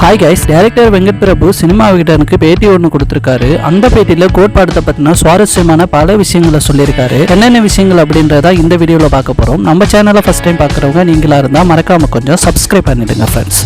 Hi guys director Venkat Prabhu cinema விகடனுக்கு பேட்டி ஒன்று கொடுத்துருக்காரு. அந்த பேட்டியில் கோட்பாடத்தை பற்றின சுவாரஸ்யமான பல விஷயங்களை சொல்லியிருக்காரு. என்னென்ன விஷயங்கள் அப்படின்றத இந்த வீடியோவில் பார்க்க போகிறோம் நம்ம சேனலை ஃபஸ்ட் டைம் பார்க்குறவங்க நீங்களா இருந்தால் மறக்காம கொஞ்சம் சப்ஸ்கிரைப் பண்ணிடுங்க ஃப்ரெண்ட்ஸ்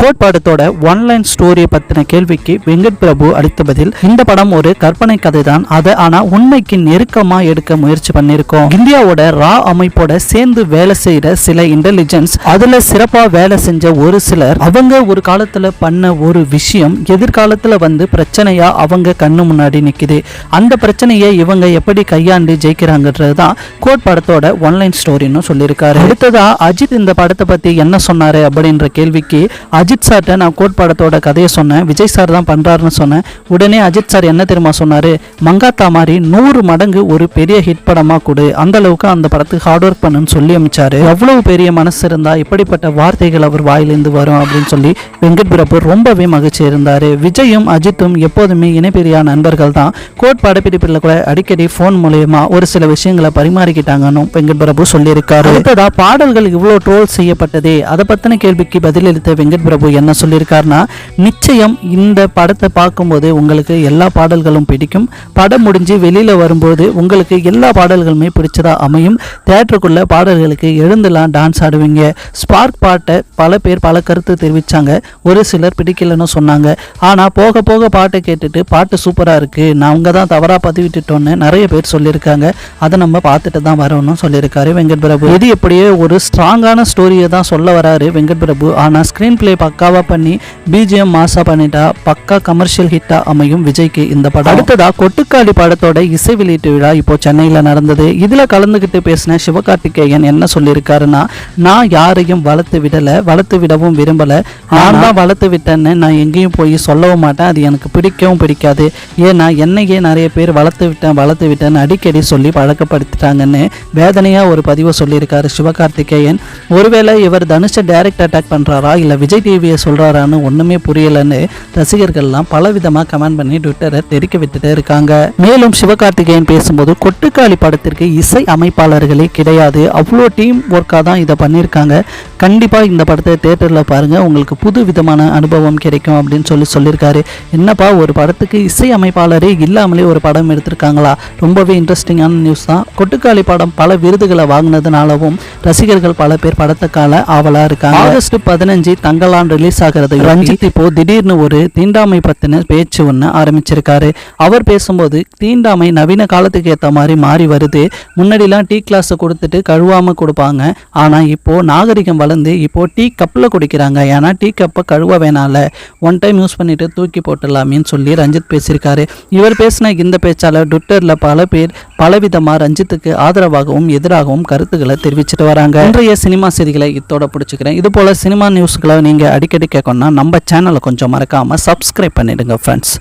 கோட்பாடத்தோட ஒன்லைன் ஸ்டோரியை பற்றின கேள்விக்கு வெங்கட் பிரபு அளித்த பதில் இந்த படம் ஒரு கற்பனை கதை தான் அதை ஆனால் உண்மைக்கு நெருக்கமாக எடுக்க முயற்சி பண்ணியிருக்கோம். இந்தியாவோட ரா அமைப்போட சேர்ந்து வேலை செய்கிற சில இன்டெலிஜென்ஸ் அதுல சிறப்பா வேலை செஞ்ச ஒரு சிலர் அவங்க ஒரு காலத்துல பண்ண ஒரு விஷயம் எதிர்காலத்துல வந்து பிரச்சனையா அவங்க கண்ணு முன்னாடி நிக்குது. அந்த பிரச்சனையை இவங்க எப்படி கையாண்டு ஜெயிக்கிறாங்கன்றது தான் கோட் படத்தோட ஒன்லைன் ஸ்டோரின்னு சொல்லியிருக்காரு. அடுத்ததா அஜித் இந்த படத்தை பத்தி என்ன சொன்னாரு அப்படின்ற கேள்விக்கு அஜித் சார்ட்ட நான் கோட் படத்தோட கதையை சொன்னேன். விஜய் சார் தான் பண்றாருன்னு சொன்னேன். உடனே அஜித் சார் என்ன தெரியுமா சொன்னாரு? மங்காத்தா மாதிரி நூறு மடங்கு ஒரு பெரிய ஹிட் படமா கொடு. அந்த அளவுக்கு அந்த படத்துக்கு ஹார்ட் ஒர்க் பண்ணுன்னு சொல்லி அமைச்சாரு. எவ்வளவு பெரிய மனசு இருந்தால் இப்படிப்பட்ட வார்த்தைகள் அவர் வாயிலிருந்து வரும் அப்படின்னு சொல்லி வெங்கட் பிரபு ரொம்பவே மகிழ்ச்சி இருந்தார். விஜயும் அஜித்தும் எப்போதுமே இணைப்பிரியா நண்பர்கள் தான். கோட் படப்பிடிப்பில் கூட அடிக்கடி ஃபோன் மூலயமா ஒரு சில விஷயங்களை பரிமாறிக்கிட்டாங்கன்னு வெங்கட் பிரபு சொல்லியிருக்காரு. அடுத்ததா பாடல்கள் இவ்வளோ ட்ரோல் செய்யப்பட்டதே அதை பற்றின கேள்விக்கு பதிலளித்த வெங்கட் பிரபு என்ன சொல்லியிருக்காருன்னா நிச்சயம் இந்த படத்தை பார்க்கும்போது உங்களுக்கு எல்லா பாடல்களும் பிடிக்கும். படம் முடிஞ்சு வெளியில் வரும்போது உங்களுக்கு எல்லா பாடல்களுமே பிடிச்சதாக அமையும். தேட்டருக்குள்ள பாடல்களுக்கு எழுந்துலாம் டான்ஸ் ஆடுவீங்க. ஸ்பார்க் பாட்டை பல பேர் பல கருத்து தெரிவிச்சாங்க. ஒரு சிலர் பிடிக்கலன்னு சொன்னாங்க. ஆனா போக போக பாட்டை கேட்டுட்டு பாட்டு சூப்பரா இருக்கு. அவங்க தான் தவறா பதிவிட்டுட்டோன்னு நிறைய பேர் சொல்லியிருக்காங்க. அதை நம்ம பார்த்துட்டு தான் வரணும்னு சொல்லியிருக்காரு வெங்கட் பிரபு. இது எப்படியே ஒரு ஸ்ட்ராங்கான ஸ்டோரியை தான் சொல்ல வராரு வெங்கட் பிரபு. ஆனால் ஸ்க்ரீன் பிளே பக்காவாக பண்ணி பிஜிஎம் மாசா பண்ணிட்டா பக்கா கமர்ஷியல் ஹிட்டா அமையும் விஜய்க்கு இந்த படம். அடுத்ததா கொட்டுக்காளி படத்தோட இசை வெளியீட்டு விழா இப்போ சென்னையில் நடந்தது. இதில் கலந்துக்கிட்டு பேசின சிவகார்த்திகேயன் என்ன சொல்லியிருக்காரு? சொல்லியிருக்காருன்னா நான் யாரையும் வளர்த்து விடல வளர்த்து விடவும் விரும்பல. நான் தான் வளர்த்து விட்டேன்னு நான் எங்கேயும் போய் சொல்லவும் மாட்டேன். அது எனக்கு பிடிக்கவும் பிடிக்காது. ஏன்னா என்னையே நிறைய பேர் வளர்த்து விட்டேன் வளர்த்து விட்டேன்னு அடிக்கடி சொல்லி பழக்கப்படுத்திட்டாங்கன்னு வேதனையா ஒரு பதிவை சொல்லியிருக்காரு சிவகார்த்திகேயன். ஒருவேளை இவர் தனுஷை டைரக்ட் அட்டாக் பண்றாரா இல்ல விஜய் டிவியை சொல்றாரான்னு ஒண்ணுமே புரியலன்னு ரசிகர்கள்லாம் பலவிதமா கமெண்ட் பண்ணி ட்விட்டரை தெரிக்க விட்டுட்டே இருக்காங்க. மேலும் சிவகார்த்திகேயன் பேசும்போது கொட்டுக்காளி படத்திற்கு இசை அமைப்பாளர்களே கிடையாது. அவ்வளோ டீம் ஒர்க் ஒர்க்காக தான் இதை பண்ணியிருக்காங்க. கண்டிப்பாக இந்த படத்தை தேட்டரில் பாருங்கள் உங்களுக்கு புது விதமான அனுபவம் கிடைக்கும் அப்படின்னு சொல்லி சொல்லியிருக்காரு. என்னப்பா ஒரு படத்துக்கு இசை அமைப்பாளரே இல்லாமலே ஒரு படம் எடுத்திருக்காங்களா? ரொம்பவே இன்ட்ரெஸ்டிங்கான நியூஸ் தான். கொட்டுக்காளி படம் பல விருதுகளை வாங்கினதுனாலவும் ரசிகர்கள் பல பேர் படத்துக்கால ஆவலாக இருக்காங்க. ஆகஸ்ட் பதினஞ்சு தங்கலான் ரிலீஸ் ஆகிறது ரஞ்சித் இப்போ திடீர்னு ஒரு தீண்டாமை பற்றின பேச்சு ஒன்று ஆரம்பிச்சிருக்காரு. அவர் பேசும்போது தீண்டாமை நவீன காலத்துக்கு ஏற்ற மாதிரி மாறி வருது. முன்னாடிலாம் டீ கிளாஸை கொடுத்துட்டு கழுவாமல் கொடுப்பாங்க. ஆனால் இப்போது நாகரிகம் வளர்ந்து இப்போது டீ கப்பில் குடிக்கிறாங்க. ஏன்னா டீ கப்பை கழுவ வேணால ஒன் டைம் யூஸ் பண்ணிவிட்டு தூக்கி போட்டுடலாமேன்னு சொல்லி ரஞ்சித் பேசியிருக்காரு. இவர் பேசின இந்த பேச்சால் ட்விட்டரில் பல பேர் பலவிதமாக ரஞ்சித்துக்கு ஆதரவாகவும் எதிராகவும் கருத்துக்களை தெரிவிச்சிட்டு வராங்க. இன்றைய சினிமா செய்திகளை இத்தோட பிடிச்சிக்கிறேன். இது போல் சினிமா நியூஸ்களை நீங்கள் அடிக்கடி கேட்கணும்னா நம்ம சேனலை கொஞ்சம் மறக்காமல் சப்ஸ்கிரைப் பண்ணிடுங்க ஃப்ரெண்ட்ஸ்